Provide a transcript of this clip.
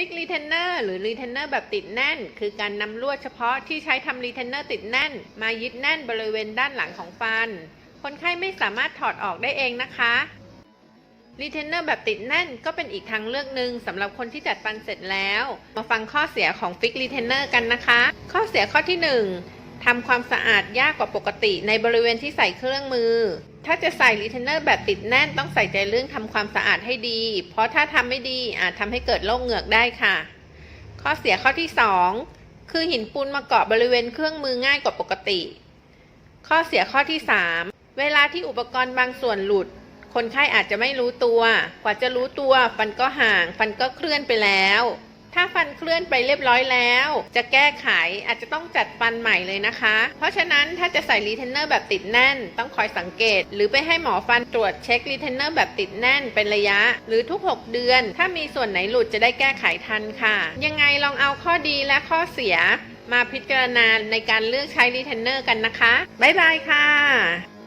ฟิกรีเทนเนอร์หรือรีเทนเนอร์แบบติดแน่น คือการนำลวดเฉพาะที่ใช้ทำรีเทนเนอร์ติดแน่น มายึดแน่นบริเวณด้านหลังของฟัน คนไข้ไม่สามารถถอดออกได้เองนะคะรีเทนเนอร์แบบติดแน่นก็เป็นอีกทางเลือกหนึ่งสำหรับคนที่จัดฟันเสร็จแล้ว มาฟังข้อเสียของฟิกรีเทนเนอร์กันนะคะ ข้อเสียข้อที่ 1 ทำความสะอาดยากกว่าปกติในบริเวณที่ใส่เครื่องมือ ถ้าจะใส่รีเทนเนอร์แบบติดแน่นต้องใส่ใจเรื่องทำความสะอาดให้ดี เพราะถ้าทำไม่ดีอาจทำให้เกิดโรคเหงือกได้ค่ะ ข้อเสียข้อที่ 2 คือหินปูนมาเกาะบริเวณเครื่องมือง่ายกว่าปกติ ข้อเสียข้อที่ 3 เวลาที่อุปกรณ์บางส่วนหลุด คนไข้อาจจะไม่รู้ตัว กว่าจะรู้ตัว ฟันก็ห่าง ฟันก็เคลื่อนไปแล้ว ถ้าฟันเคลื่อนไปเรียบร้อยแล้ว จะแก้ไขอาจจะต้องจัดฟันใหม่เลยนะคะ เพราะฉะนั้นถ้าจะใส่รีเทนเนอร์แบบติดแน่น ต้องคอยสังเกต หรือไปให้หมอฟันตรวจเช็ครีเทนเนอร์แบบติดแน่นเป็นระยะ หรือทุก 6 เดือน ถ้ามีส่วนไหนหลุดจะได้แก้ไขทันค่ะ ยังไงลองเอาข้อดีและข้อเสีย มาพิจารณาในการเลือกใช้รีเทนเนอร์กันนะคะบ๊ายบายค่ะ